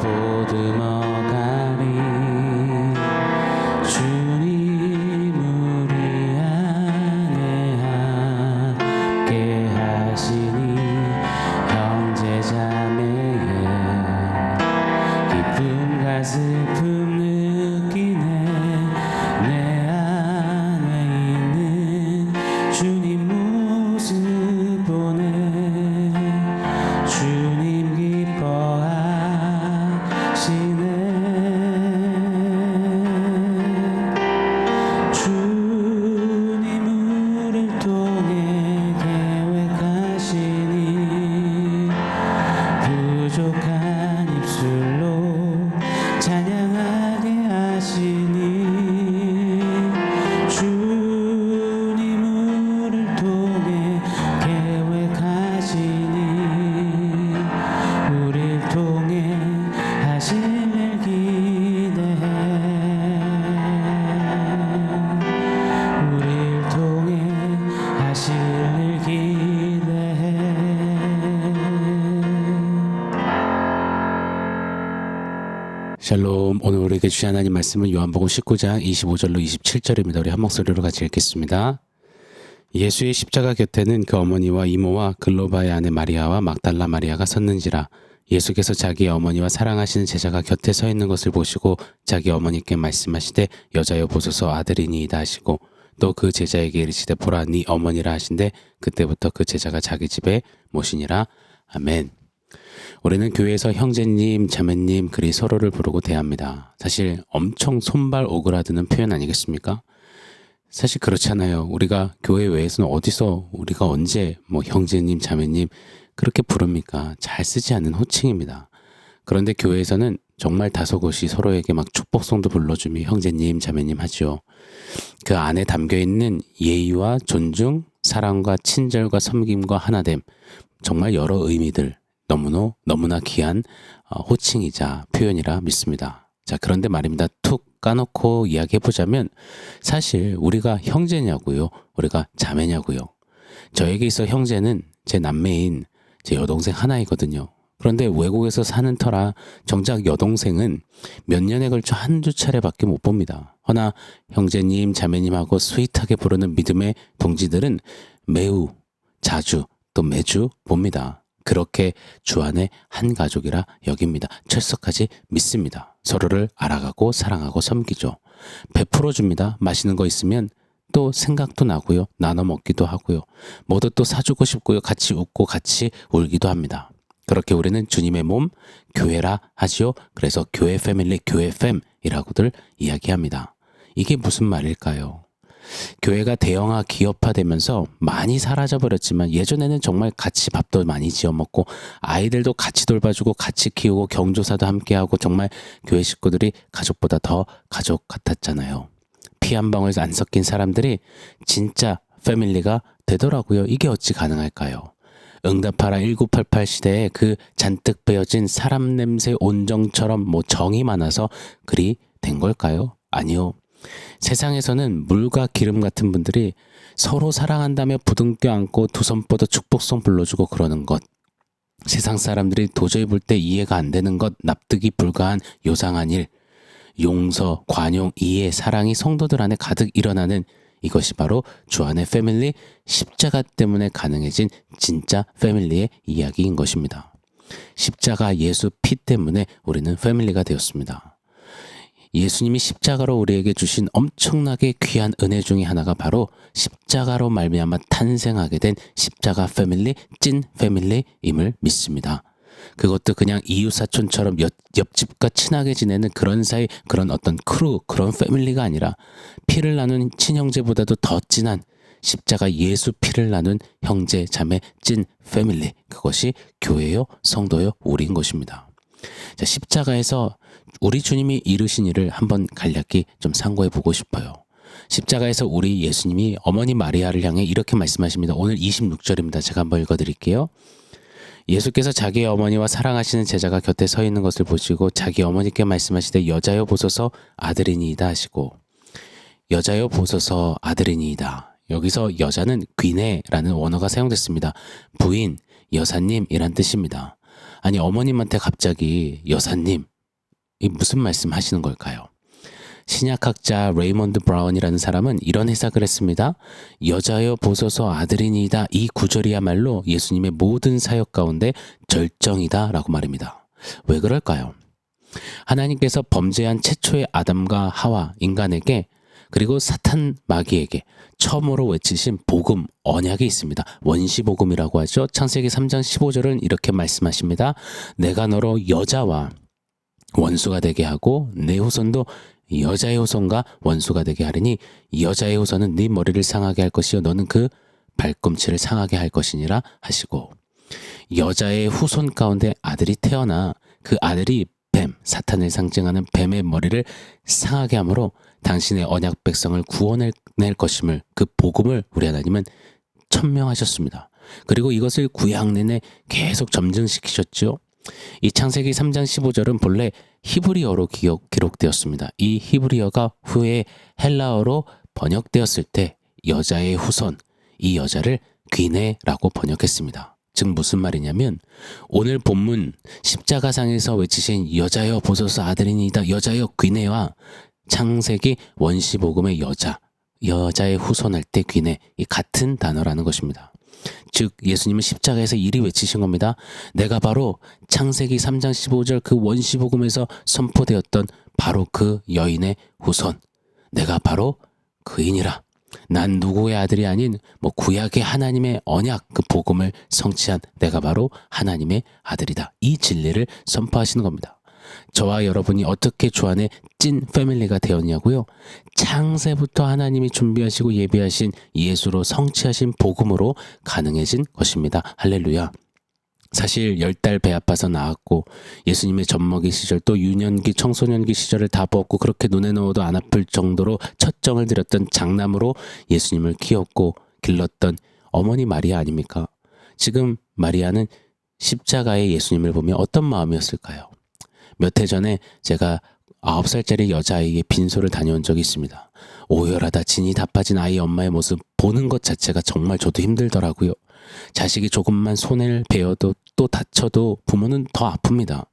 Voldemort 샬롬 오늘 우리에게 주신 하나님 말씀은 요한복음 19장 25절로 27절입니다. 우리 한 목소리로 같이 읽겠습니다. 예수의 십자가 곁에는 그 어머니와 이모와 글로바의 아내 마리아와 막달라 마리아가 섰는지라 예수께서 자기의 어머니와 사랑하시는 제자가 곁에 서 있는 것을 보시고 자기 어머니께 말씀하시되 여자여 보소서 아들이니이다 하시고 또 그 제자에게 이르시되 보라 네 어머니라 하신데 그때부터 그 제자가 자기 집에 모시니라 아멘. 우리는 교회에서 형제님, 자매님, 그리 서로를 부르고 대합니다. 사실 엄청 손발 오그라드는 표현 아니겠습니까? 사실 그렇잖아요. 우리가 교회 외에서는 어디서 우리가 언제 뭐 형제님, 자매님 그렇게 부릅니까? 잘 쓰지 않는 호칭입니다. 그런데 교회에서는 정말 다소 곳이 서로에게 막 축복송도 불러주며 형제님, 자매님 하죠. 그 안에 담겨 있는 예의와 존중, 사랑과 친절과 섬김과 하나됨, 정말 여러 의미들, 너무나 너무나 귀한 어, 호칭이자 표현이라 믿습니다. 자, 그런데 말입니다. 툭 까놓고 이야기해 보자면 사실 우리가 형제냐고요. 우리가 자매냐고요. 저에게 있어 형제는 제 남매인 제 여동생 하나이거든요. 그런데 외국에서 사는 터라 정작 여동생은 몇 년에 걸쳐 한두 차례밖에 못 봅니다. 허나 형제님, 자매님하고 스윗하게 부르는 믿음의 동지들은 매우 자주 또 매주 봅니다. 그렇게 주 안에 한 가족이라 여깁니다. 철석하지 믿습니다. 서로를 알아가고 사랑하고 섬기죠. 베풀어 줍니다. 맛있는 거 있으면 또 생각도 나고요. 나눠 먹기도 하고요. 모두 또 사주고 싶고요. 같이 웃고 같이 울기도 합니다. 그렇게 우리는 주님의 몸, 교회라 하지요. 그래서 교회 패밀리, 교회 팸이라고들 이야기합니다. 이게 무슨 말일까요? 교회가 대형화 기업화되면서 많이 사라져 버렸지만 예전에는 정말 같이 밥도 많이 지어 먹고 아이들도 같이 돌봐주고 같이 키우고 경조사도 함께 하고 정말 교회 식구들이 가족보다 더 가족 같았잖아요. 피 한 방울 안 섞인 사람들이 진짜 패밀리가 되더라고요. 이게 어찌 가능할까요? 응답하라 1988 시대에 그 잔뜩 베어진 사람 냄새 온정처럼 뭐 정이 많아서 그리 된 걸까요? 아니요. 세상에서는 물과 기름 같은 분들이 서로 사랑한다며 부둥켜 안고 두 손 뻗어 축복송 불러주고 그러는 것. 세상 사람들이 도저히 볼 때 이해가 안 되는 것, 납득이 불가한 요상한 일, 용서, 관용, 이해, 사랑이 성도들 안에 가득 일어나는 이것이 바로 주 안의 패밀리 십자가 때문에 가능해진 진짜 패밀리의 이야기인 것입니다. 십자가 예수 피 때문에 우리는 패밀리가 되었습니다. 예수님이 십자가로 우리에게 주신 엄청나게 귀한 은혜 중의 하나가 바로 십자가로 말미암아 탄생하게 된 십자가 패밀리 찐 패밀리임을 믿습니다. 그것도 그냥 이웃 사촌처럼 옆, 옆집과 친하게 지내는 그런 사이 그런 어떤 크루 그런 패밀리가 아니라 피를 나눈 친형제보다도 더 진한 십자가 예수 피를 나눈 형제 자매 찐 패밀리 그것이 교회요 성도요 우리인 것입니다. 자, 십자가에서 우리 주님이 이루신 일을 한번 간략히 좀 상고해 보고 싶어요. 십자가에서 우리 예수님이 어머니 마리아를 향해 이렇게 말씀하십니다. 오늘 26절입니다. 제가 한번 읽어 드릴게요. 예수께서 자기의 어머니와 사랑하시는 제자가 곁에 서 있는 것을 보시고 자기 어머니께 말씀하시되 여자여 보소서 아들이니이다 하시고 여자여 보소서 아들이니이다. 여기서 여자는 귀네라는 원어가 사용됐습니다. 부인, 여사님이란 뜻입니다. 아니 어머님한테 갑자기 여사님 이 무슨 말씀 하시는 걸까요? 신약학자 레이먼드 브라운이라는 사람은 이런 해석을 했습니다. 여자여 보소서 아들이니이다. 이 구절이야말로 예수님의 모든 사역 가운데 절정이다. 라고 말입니다. 왜 그럴까요? 하나님께서 범죄한 최초의 아담과 하와 인간에게 그리고 사탄 마귀에게 처음으로 외치신 복음 언약이 있습니다. 원시 복음이라고 하죠. 창세기 3장 15절은 이렇게 말씀하십니다. 내가 너로 여자와 원수가 되게 하고 내 후손도 여자의 후손과 원수가 되게 하리니 여자의 후손은 네 머리를 상하게 할 것이요 너는 그 발꿈치를 상하게 할 것이니라 하시고 여자의 후손 가운데 아들이 태어나 그 아들이 뱀 사탄을 상징하는 뱀의 머리를 상하게 함으로 당신의 언약 백성을 구원할 것임을 그 복음을 우리 하나님은 천명하셨습니다. 그리고 이것을 구약 내내 계속 점증시키셨죠. 이 창세기 3장 15절은 본래 히브리어로 기록, 기록되었습니다. 이 히브리어가 후에 헬라어로 번역되었을 때 여자의 후손, 이 여자를 귀네라고 번역했습니다. 즉 무슨 말이냐면 오늘 본문 십자가상에서 외치신 여자여 보소서 아들이니이다 여자여 귀내와 창세기 원시복음의 여자 여자의 후손할 때 귀내 이 같은 단어라는 것입니다. 즉 예수님은 십자가에서 이리 외치신 겁니다. 내가 바로 창세기 3장 15절 그 원시복음에서 선포되었던 바로 그 여인의 후손. 내가 바로 그인이라. 난 누구의 아들이 아닌 뭐 구약의 하나님의 언약 그 복음을 성취한 내가 바로 하나님의 아들이다. 이 진리를 선포하시는 겁니다. 저와 여러분이 어떻게 주 안에 찐 패밀리가 되었냐고요? 창세부터 하나님이 준비하시고 예비하신 예수로 성취하신 복음으로 가능해진 것입니다. 할렐루야. 사실 열 달 배 아파서 나왔고 예수님의 젖먹이 시절 또 유년기 청소년기 시절을 다 벗고 그렇게 눈에 넣어도 안 아플 정도로 첫정을 들였던 장남으로 예수님을 키웠고 길렀던 어머니 마리아 아닙니까? 지금 마리아는 십자가의 예수님을 보며 어떤 마음이었을까요? 몇 해 전에 제가 아홉 살짜리 여자아이에게 빈소를 다녀온 적이 있습니다. 오열하다 진이 다 빠진 아이 엄마의 모습 보는 것 자체가 정말 저도 힘들더라고요. 자식이 조금만 손을 베어도 또 다쳐도 부모는 더 아픕니다.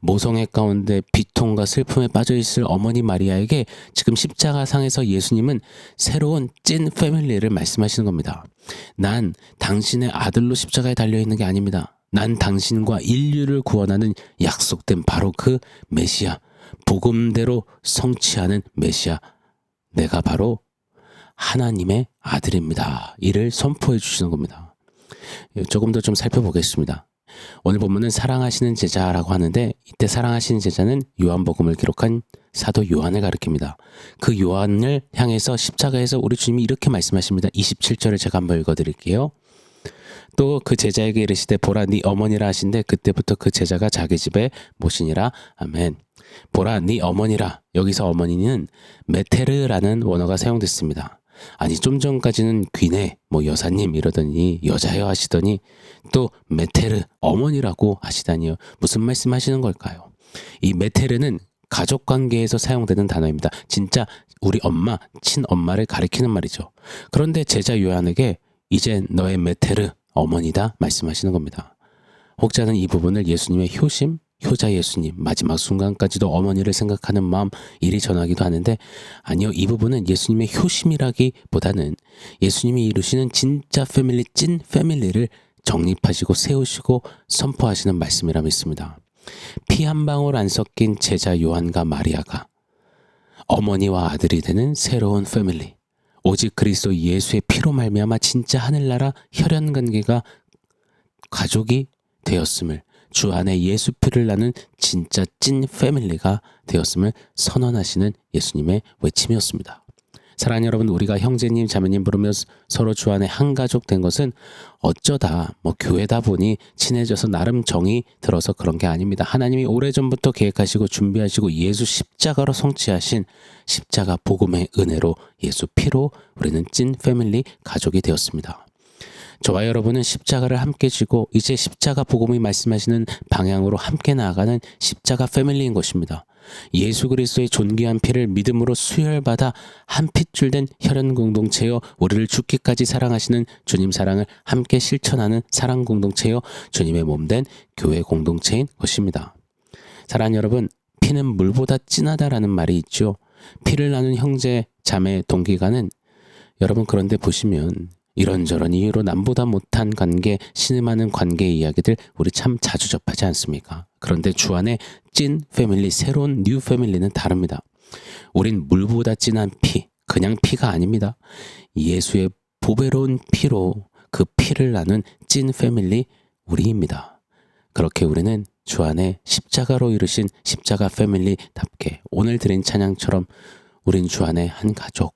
모성애 가운데 비통과 슬픔에 빠져 있을 어머니 마리아에게 지금 십자가상에서 예수님은 새로운 찐 패밀리를 말씀하시는 겁니다. 난 당신의 아들로 십자가에 달려 있는 게 아닙니다. 난 당신과 인류를 구원하는 약속된 바로 그 메시아, 복음대로 성취하는 메시아. 내가 바로 하나님의 아들입니다. 이를 선포해 주시는 겁니다. 조금 더 좀 살펴보겠습니다. 오늘 본문은 사랑하시는 제자라고 하는데 이때 사랑하시는 제자는 요한복음을 기록한 사도 요한을 가리킵니다. 그 요한을 향해서 십자가에서 우리 주님이 이렇게 말씀하십니다. 27절을 제가 한번 읽어드릴게요. 또 그 제자에게 이르시되 보라 네 어머니라 하신데 그때부터 그 제자가 자기 집에 모시니라 아멘. 보라 네 어머니라 여기서 어머니는 메테르라는 원어가 사용됐습니다. 아니 좀 전까지는 귀네 뭐 여사님 이러더니 여자여 하시더니 또 메테르 어머니라고 하시다니요 무슨 말씀하시는 걸까요? 이 메테르는 가족 관계에서 사용되는 단어입니다. 진짜 우리 엄마 친엄마를 가리키는 말이죠. 그런데 제자 요한에게 이제 너의 메테르 어머니다 말씀하시는 겁니다. 혹자는 이 부분을 예수님의 효심 효자 예수님 마지막 순간까지도 어머니를 생각하는 마음 이리 전하기도 하는데 아니요 이 부분은 예수님의 효심이라기보다는 예수님이 이루시는 진짜 패밀리 찐 패밀리를 정립하시고 세우시고 선포하시는 말씀이라 믿습니다. 피 한 방울 안 섞인 제자 요한과 마리아가 어머니와 아들이 되는 새로운 패밀리 오직 그리스도 예수의 피로 말미암아 진짜 하늘나라 혈연 관계가 가족이 되었음을 주 안에 예수 피를 나는 진짜 찐 패밀리가 되었음을 선언하시는 예수님의 외침이었습니다. 사랑하는 여러분, 우리가 형제님, 자매님 부르며 서로 주 안에 한 가족 된 것은 어쩌다 뭐 교회다 보니 친해져서 나름 정이 들어서 그런 게 아닙니다. 하나님이 오래전부터 계획하시고 준비하시고 예수 십자가로 성취하신 십자가 복음의 은혜로 예수 피로 우리는 찐 패밀리 가족이 되었습니다. 저와 여러분은 십자가를 함께 지고 이제 십자가 복음이 말씀하시는 방향으로 함께 나아가는 십자가 패밀리인 것입니다. 예수 그리스도의 존귀한 피를 믿음으로 수혈받아 한 핏줄 된 혈연 공동체여 우리를 죽기까지 사랑하시는 주님 사랑을 함께 실천하는 사랑 공동체여 주님의 몸 된 교회 공동체인 것입니다. 사랑 여러분, 피는 물보다 진하다라는 말이 있죠. 피를 나눈 형제, 자매, 동기간은 여러분 그런데 보시면 이런저런 이유로 남보다 못한 관계, 신음하는 관계 이야기들 우리 참 자주 접하지 않습니까? 그런데 주 안에 찐 패밀리, 새로운 뉴 패밀리는 다릅니다. 우린 물보다 진한 피, 그냥 피가 아닙니다. 예수의 보배로운 피로 그 피를 나눈 찐 패밀리 우리입니다. 그렇게 우리는 주 안에 십자가로 이루신 십자가 패밀리답게 오늘 드린 찬양처럼 우린 주 안에 한 가족,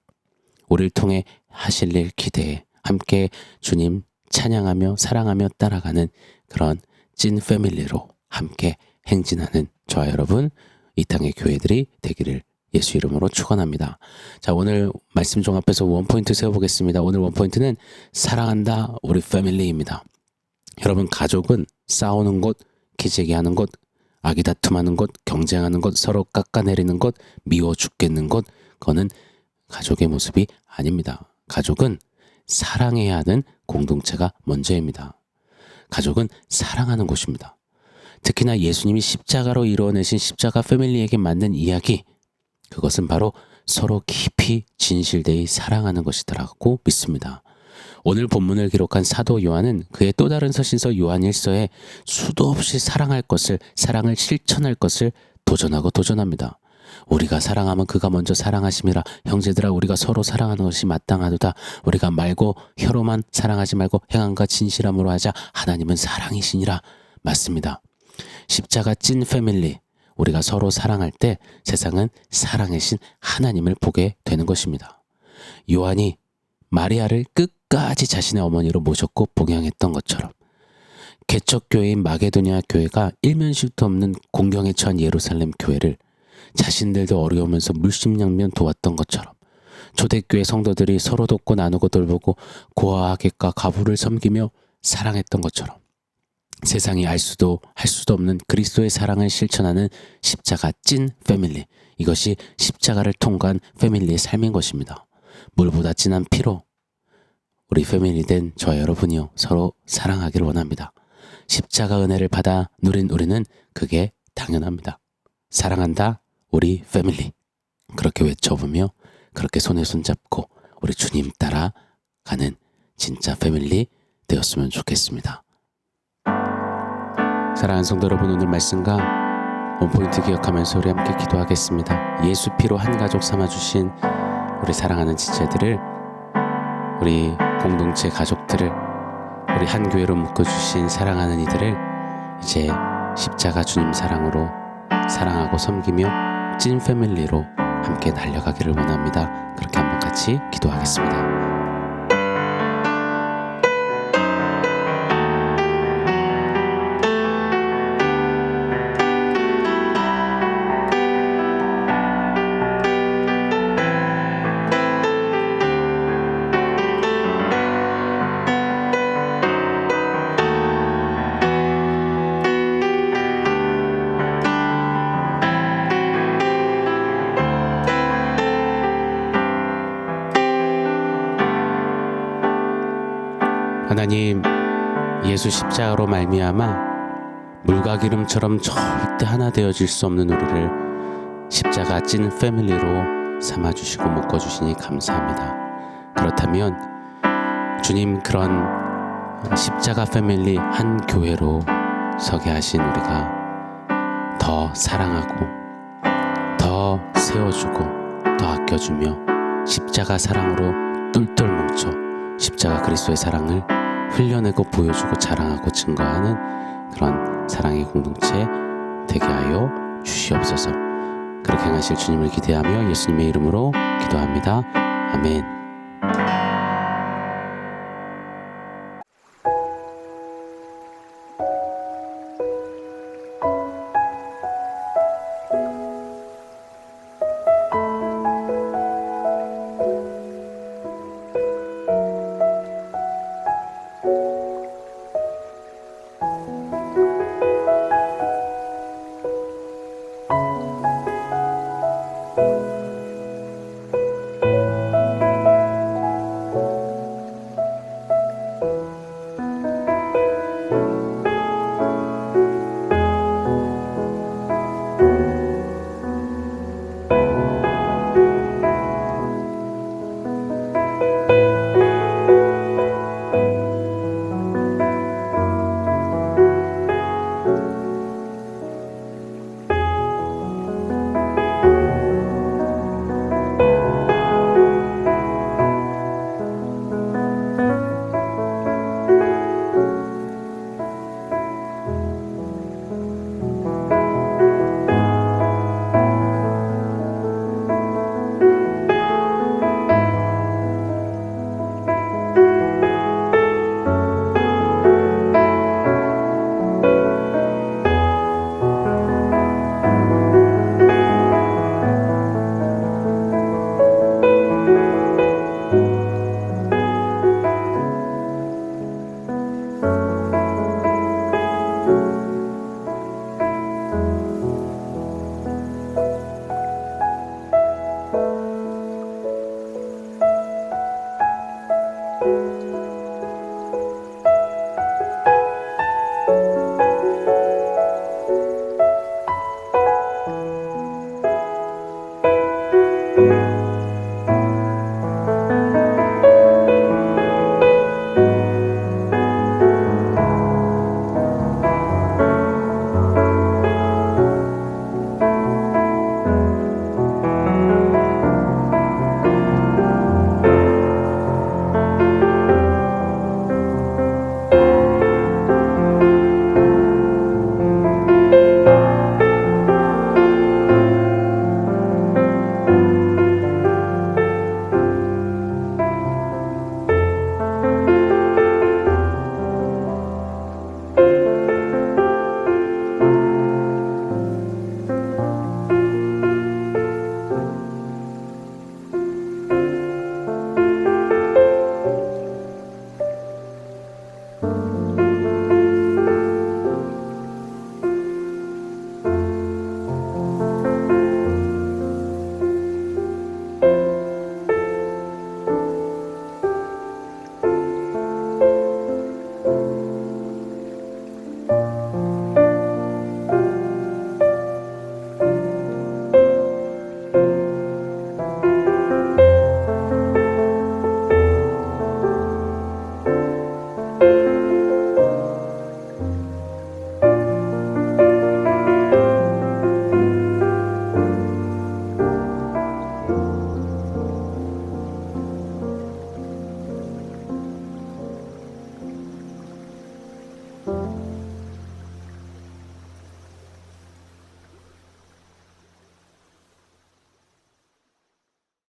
우리를 통해 하실 일 기대해 함께 주님 찬양하며 사랑하며 따라가는 그런 찐 패밀리로 함께 행진하는 저와 여러분 이 땅의 교회들이 되기를 예수 이름으로 축원합니다. 자 오늘 말씀 종합해서 원포인트 세워보겠습니다. 오늘 원포인트는 사랑한다 우리 패밀리입니다. 여러분 가족은 싸우는 곳, 기재기 하는 곳, 아기 다툼하는 곳, 경쟁하는 곳, 서로 깎아내리는 곳, 미워 죽겠는 곳, 그거는 가족의 모습이 아닙니다. 가족은 사랑해야 하는 공동체가 먼저입니다. 가족은 사랑하는 곳입니다. 특히나 예수님이 십자가로 이루어내신 십자가 패밀리에게 맞는 이야기, 그것은 바로 서로 깊이 진실되이 사랑하는 것이더라고 믿습니다. 오늘 본문을 기록한 사도 요한은 그의 또 다른 서신서 요한 1서에 수도 없이 사랑할 것을, 사랑을 실천할 것을 도전하고 도전합니다. 우리가 사랑하면 그가 먼저 사랑하심이라 형제들아 우리가 서로 사랑하는 것이 마땅하도다 우리가 말고 혀로만 사랑하지 말고 행함과 진실함으로 하자 하나님은 사랑이시니라 맞습니다 십자가 찐 패밀리 우리가 서로 사랑할 때 세상은 사랑의 신 하나님을 보게 되는 것입니다. 요한이 마리아를 끝까지 자신의 어머니로 모셨고 봉양했던 것처럼 개척 교회인 마게도니아 교회가 일면식도 없는 공경에 처한 예루살렘 교회를 자신들도 어려우면서 물심양면 도왔던 것처럼 초대교회 성도들이 서로 돕고 나누고 돌보고 고아하객과 가부를 섬기며 사랑했던 것처럼 세상이 알 수도 할 수도 없는 그리스도의 사랑을 실천하는 십자가 찐 패밀리 이것이 십자가를 통과한 패밀리의 삶인 것입니다. 물보다 진한 피로 우리 패밀리 된 저 여러분이요 서로 사랑하기를 원합니다. 십자가 은혜를 받아 누린 우리는 그게 당연합니다. 사랑한다 우리 패밀리 그렇게 외쳐보며 그렇게 손에 손잡고 우리 주님 따라 가는 진짜 패밀리 되었으면 좋겠습니다. 사랑하는 성도 여러분 오늘 말씀과 원포인트 기억하면서 우리 함께 기도하겠습니다. 예수 피로 한 가족 삼아주신 우리 사랑하는 지체들을 우리 공동체 가족들을 우리 한 교회로 묶어주신 사랑하는 이들을 이제 십자가 주님 사랑으로 사랑하고 섬기며 찐 패밀리로 함께 달려가기를 원합니다. 그렇게 한번 같이 기도하겠습니다. 십자가로 말미암아 물과 기름처럼 절대 하나 되어질 수 없는 우리를 십자가 찐 패밀리로 삼아 주시고 묶어 주시니 감사합니다. 그렇다면 주님 그런 십자가 패밀리 한 교회로 서게 하신 우리가 더 사랑하고 더 세워주고 더 아껴주며 십자가 사랑으로 똘똘 뭉쳐 십자가 그리스도의 사랑을 흘려내고 보여주고 자랑하고 증거하는 그런 사랑의 공동체 되게 하여 주시옵소서. 그렇게 행하실 주님을 기대하며 예수님의 이름으로 기도합니다. 아멘.